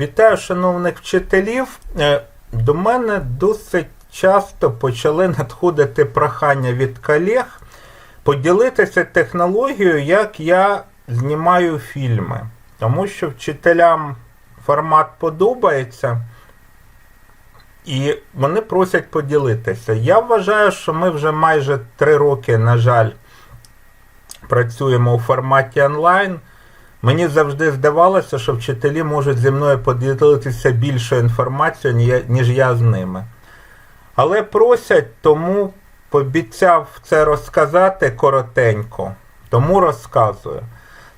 Вітаю, шановних вчителів. Е, До мене досить часто почали надходити прохання від колег поділитися технологією, як я знімаю фільми. Тому що вчителям формат подобається. І вони просять поділитися. Я вважаю, що ми вже майже три роки, на жаль, працюємо у форматі онлайн. Мені завжди здавалося, що вчителі можуть зі мною поділитися більшою інформацією, ніж я з ними. Але просять, тому пообіцяв це розказати коротенько, тому розказую.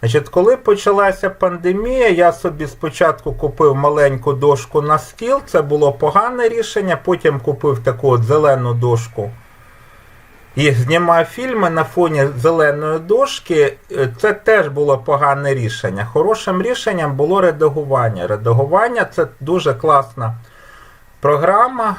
Значить, коли почалася пандемія, я собі спочатку купив маленьку дошку на стіл, це було погане рішення, потім купив таку от зелену дошку і знімав фільми на фоні зеленої дошки. Е, Це теж було погане рішення. Хорошим рішенням було редагування. Редагування це дуже класна програма.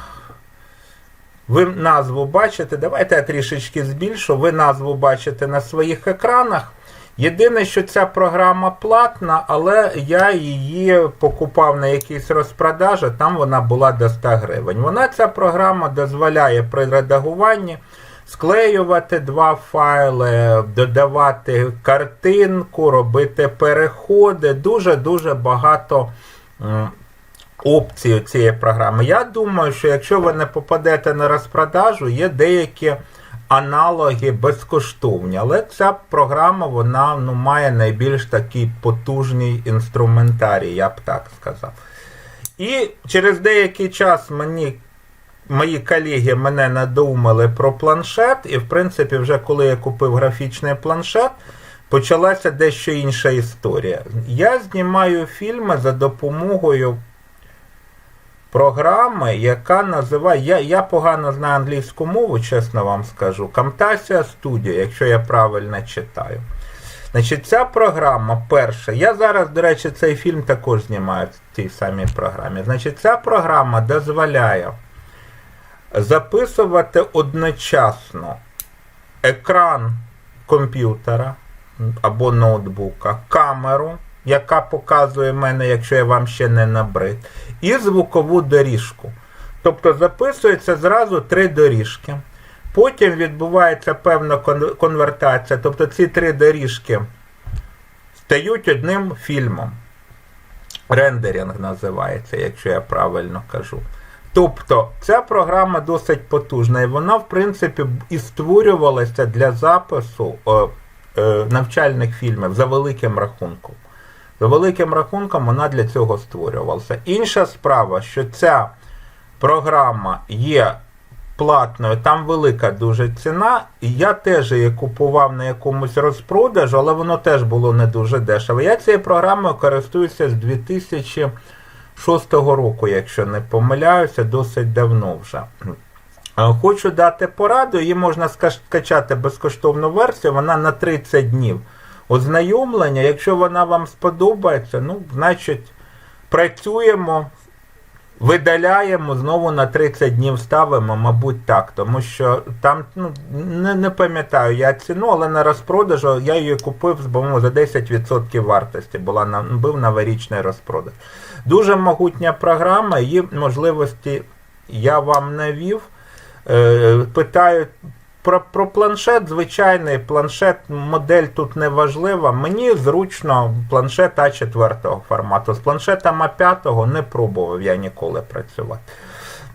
Ви назву бачите, давайте я трішечки збільшу. Ви назву бачите на своїх екранах. Єдине, що ця програма платна, але я її покупав на якійсь розпродажі, там вона була до 100 гривень. Вона ця програма дозволяє при редагуванні склеювати два файли, додавати картинку, робити переходи. Дуже-дуже багато опцій цієї програми. Я думаю, що якщо ви не попадете на розпродажу, є деякі аналоги безкоштовні. Але ця програма вона ну, має найбільш такий потужний інструментарій, я б так сказав. І через деякий час мені мої колеги мене надумали про планшет, і в принципі, вже коли я купив графічний планшет, почалася дещо інша історія. Я знімаю фільми за допомогою програми, яка називає. Я, я погано знаю англійську мову, чесно вам скажу. Camtasia Studio, якщо я правильно читаю. Значить, ця програма перша. Я зараз, до речі, цей фільм також знімаю в цій самій програмі. Значить, ця програма дозволяє записувати одночасно екран комп'ютера або ноутбука, камеру, яка показує мене, якщо я вам ще не набрид, і звукову доріжку. Тобто записується зразу три доріжки. Потім відбувається певна конвертація, тобто ці три доріжки стають одним фільмом. Рендеринг називається, якщо я правильно кажу. Тобто ця програма досить потужна, і вона, в принципі, і створювалася для запису е, е, навчальних фільмів за великим рахунком. За великим рахунком вона для цього створювалася. Інша справа, що ця програма є платною, там велика дуже ціна. І я теж її купував на якомусь розпродажу, але воно теж було не дуже дешево. Я цією програмою користуюся з 2006 року, якщо не помиляюся, досить давно вже. Хочу дати пораду, її можна ска- скачати безкоштовну версію, вона на 30 днів ознайомлення. Якщо вона вам сподобається, ну, значить, працюємо, видаляємо, знову на 30 днів ставимо, мабуть, так. Тому що там, ну, не, не пам'ятаю я ціну, але на розпродажу я її купив, по-моєму, за 10% вартості. Була на, був новорічний розпродаж. Дуже могутня програма, її можливості я вам навів. Е, Питають про, про планшет, звичайний планшет, модель тут не важлива. Мені зручно планшет А4 формату. З планшетом А5 не пробував я ніколи працювати.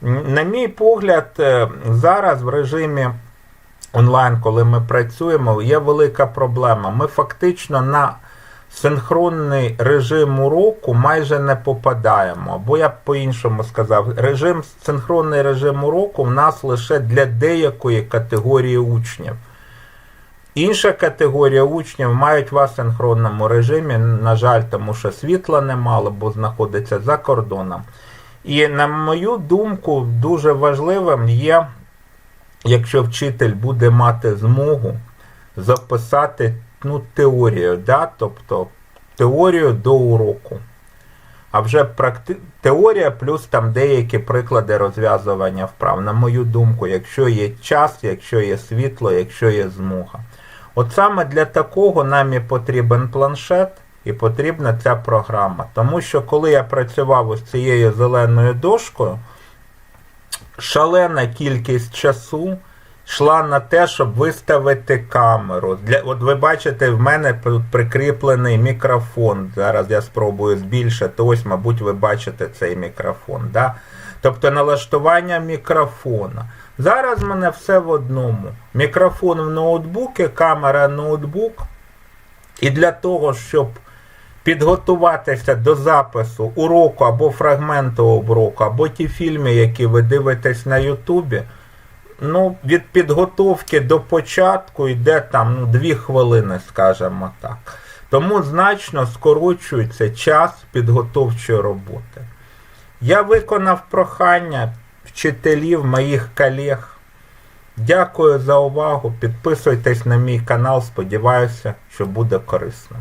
На мій погляд, е, зараз в режимі онлайн, коли ми працюємо, є велика проблема. Ми фактично на синхронний режим уроку майже не попадаємо. Або я б по-іншому сказав, режим, синхронний режим уроку в нас лише для деякої категорії учнів. Інша категорія учнів мають в асинхронному режимі, на жаль, тому що світла немало, бо знаходиться за кордоном. І на мою думку, дуже важливим є, якщо вчитель буде мати змогу записати ну, теорію, да? тобто теорію до уроку. А вже практи... теорія плюс там деякі приклади розв'язування вправ. На мою думку, якщо є час, якщо є світло, якщо є змога. От саме для такого нам і потрібен планшет. і потрібна ця програма. Тому що коли я працював ось цією зеленою дошкою, шалена кількість часу йшла на те, щоб виставити камеру. Для, от ви бачите, в мене прикріплений мікрофон. Зараз я спробую збільшити. Ось, мабуть, ви бачите цей мікрофон. Да? Тобто налаштування мікрофона. Зараз в мене все в одному. Мікрофон в ноутбуці, камера ноутбук. І для того, щоб підготуватися до запису уроку або фрагменту уроку, або ті фільми, які ви дивитесь на Ютубі, ну, від підготовки до початку йде там ну, дві хвилини, скажімо так. Тому значно скорочується час підготовчої роботи. Я виконав прохання вчителів, моїх колег. Дякую за увагу. Підписуйтесь на мій канал. Сподіваюся, що буде корисно.